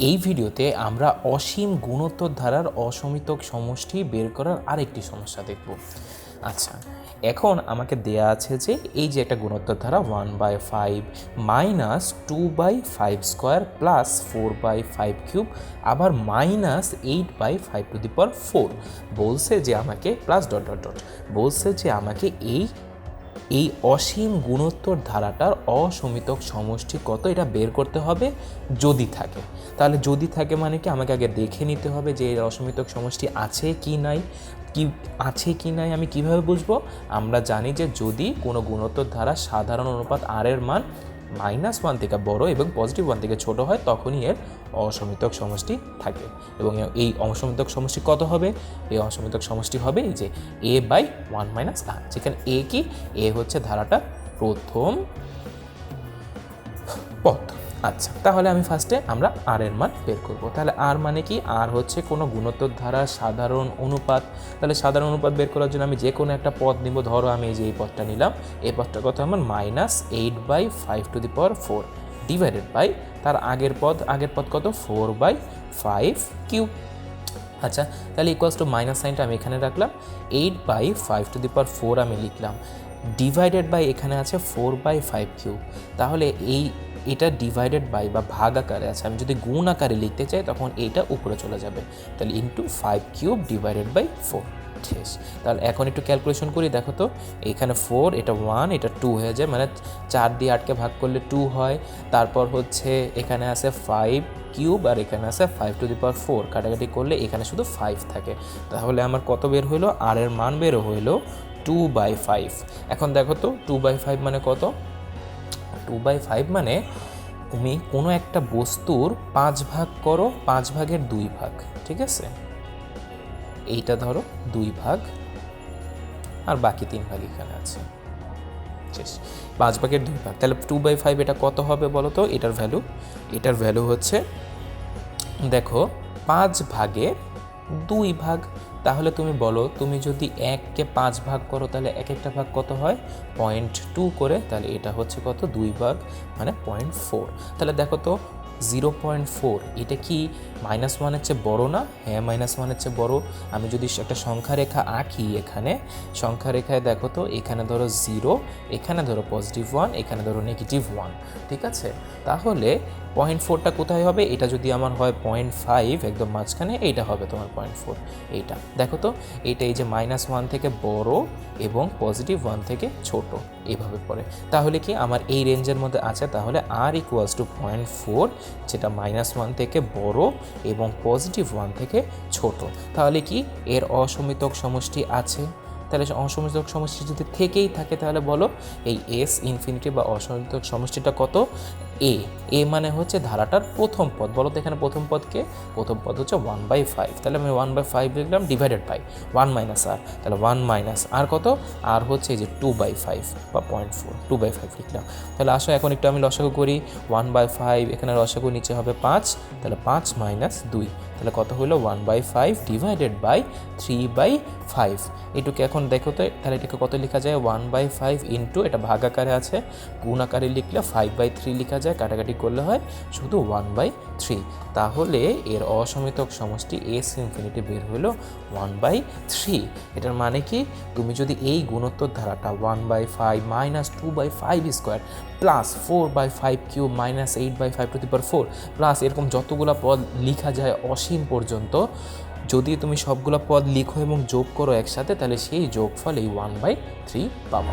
এই ভিডিওতে আমরা অসীম গুণোত্তর ধারার অসমিতক সমষ্টি বের করার আরেকটি সমস্যা দেখব। আচ্ছা এখন আমাকে দেয়া আছে যে এই যে একটা গুণোত্তর ধারা one by five minus two by five square plus four by five cube আবার minus eight by five to the power four বলছে যে আমাকে প্লাস ডট ডট ডট বলছে যে আমাকে এই এই অসীম গুণোত্তর ধারাটার অসমিতক সমষ্টি কত এটা বের করতে হবে? যদি থাকে। তাহলে যদি থাকে মানে কি? আমাকে আগে দেখে নিতে হবে যে এর অসমিতক সমষ্টি আছে কি নাই, কি আছে কি নাই, আমি কীভাবে বুঝব? আমরা জানি যে যদি কোনো গুণোত্তর ধারা সাধারণ অনুপাত আর এর মান মাইনাস ওয়ান থেকে বড় এবং পজিটিভ ওয়ান থেকে ছোট হয়, তখনই এর অসমিতক সমষ্টি থাকে। এবং এই অসমিতক সমষ্টি কত হবে? এই অসমিতক সমষ্টি হবে এই যে a by one minus r যেখানে এ কি? এ হচ্ছে ধারাটা প্রথম পথ। আচ্ছা তাহলে আমি ফার্স্টে আমরা আর এর মান বের করব। তাহলে আর মানে কি? আর হচ্ছে কোনো গুণোত্তর ধারা, সাধারণ অনুপাত। তাহলে সাধারণ অনুপাত বের করার জন্য আমি যে কোনো একটা পদ নিব। ধরো আমি এই যে এই পদটা নিলাম, এই পদটা কত আমার minus eight by five to the power four divided by তার আগের পদ আগের পদ কত? ফোর বাই ফাইভ কিউব আচ্ছা তাহলে ইকুয়ালস টু মাইনাস সাইনটা আমি এখানে রাখলাম। Eight by five to the power four আমি লিখলাম। ডিভাইডেড বাই এখানে আছে ফোর বাই ফাইভ কিউ তাহলে এই এটা ডিভাইডেড বাই বা ভাগ আকারে আছে। আমি যদি গুণ আকারে লিখতে চাই, তখন এইটা উপরে চলে যাবে। তাহলে into five cube divided by four শেষ তাহলে এখন একটু ক্যালকুলেশন করি, দেখো তো। এখানে ফোর এটা ওয়ান এটা টু হয়ে যায়। মানে চার দিয়ে আটকে ভাগ করলে টু হয়। তারপর হচ্ছে এখানে আছে ফাইভ কিউব আর এখানে আছে five to the power four কাটাকাটি করলে এখানে শুধু ফাইভ থাকে। তাহলে আমার কত বের হইল? আর এর মান বের হইল টু বাই ফাইভ এখন দেখো তো টু বাই ফাইভ মানে কত? টু বাই ফাইভ মানে তুমি কোনো একটা বস্তুর পাঁচ ভাগ করো, পাঁচ ভাগের দুই ভাগ, ঠিক আছে? এইটা ধরো দুই ভাগ, আর বাকি তিন ভাগ এখানে আছে। পাঁচ ভাগের দুই ভাগ, তাহলে টু বাই ফাইভ এটা কত হবে বলো তো? এটার ভ্যালু এটার ভ্যালু হচ্ছে, দেখো, পাঁচ ভাগের দুই ভাগ তাহলে তুমি বলো, তুমি যদি এককে পাঁচ ভাগ করো, তাহলে এক একটা ভাগ কত হয়? পয়েন্ট টু করে, তাহলে এটা হচ্ছে কত? দুই ভাগ মানে পয়েন্ট ফোর। তাহলে দেখো তো, জিরো পয়েন্ট ফোর, এটা কি মাইনাস ওয়ানের চেয়ে বড়ো না? হ্যাঁ মাইনাস ওয়ানের চেয়ে বড়ো। আমি যদি একটা সংখ্যা রেখা আঁকি এখানে, সংখ্যা রেখায় দেখো তো, এখানে ধরো জিরো, এখানে ধরো পজিটিভ ওয়ান এখানে ধরো নেগেটিভ ওয়ান ঠিক আছে? তাহলে পয়েন্ট ফোরটা কোথায় হবে? এটা যদি আমার হয় পয়েন্ট ফাইভ একদম মাঝখানে, এইটা হবে তোমার পয়েন্ট ফোর এইটা। দেখো তো, এইটা এই যে মাইনাস ওয়ান থেকে বড় এবং পজিটিভ ওয়ান থেকে ছোট, এইভাবে পড়ে। তাহলে কি আমার এই রেঞ্জের মধ্যে আছে? তাহলে r equals to point four যেটা মাইনাস ওয়ান থেকে বড় এবং পজিটিভ ওয়ান থেকে ছোট। তাহলে কি এর অসমিতক সমষ্টি আছে? তাহলে অসমিতক সমষ্টি যদি থেকেই থাকে তাহলে বলো, এই এস ইনফিনিটি বা অসমিতক সমষ্টিটা কত? এ এ মানে হচ্ছে ধারাটার প্রথম পদ। বলো তো এখানে প্রথম পদকে? প্রথম পদ হচ্ছে ওয়ান বাই ফাইভ তাহলে আমি ওয়ান বাই ফাইভ লিখলাম divided by one minus r তাহলে ওয়ান মাইনাস আর কত? আর হচ্ছে এই যে টু বাই ফাইভ বা point four two by five লিখলাম। তাহলে আসো এখন একটু আমি লসাগু করি। ওয়ান বাই ফাইভ এখানে লসাগু নিচে হবে পাঁচ। তাহলে পাঁচ মাইনাস দুই। তাহলে কত হলো? One by five divided by three by five এটুকু এখন দেখো তো, তাহলে এটাকে কত লেখা যায়? ওয়ান বাই ফাইভ ইন্টু এটা ভাগ আকারে আছে। গুণ আকারে লিখলে ফাইভ বাই থ্রি লেখা যায়। কাটাকাটি করলে হয় শুধু ওয়ান বাই থ্রি তাহলে এর অসমিতক সমষ্টি এস ইনফিনিটি বের হলো ওয়ান বাই থ্রি এটার মানে কি? তুমি যদি এই গুণোত্তর ধারাটা one by five minus two by five square plus four by five cube minus eight by five to the power four plus এরকম যতগুলো পদ লিখা যায় অসীম পর্যন্ত, যদি তুমি সবগুলো পদ লিখো এবং যোগ করো একসাথে, তাহলে সেই যোগফল এই ওয়ান বাই থ্রি পাবা।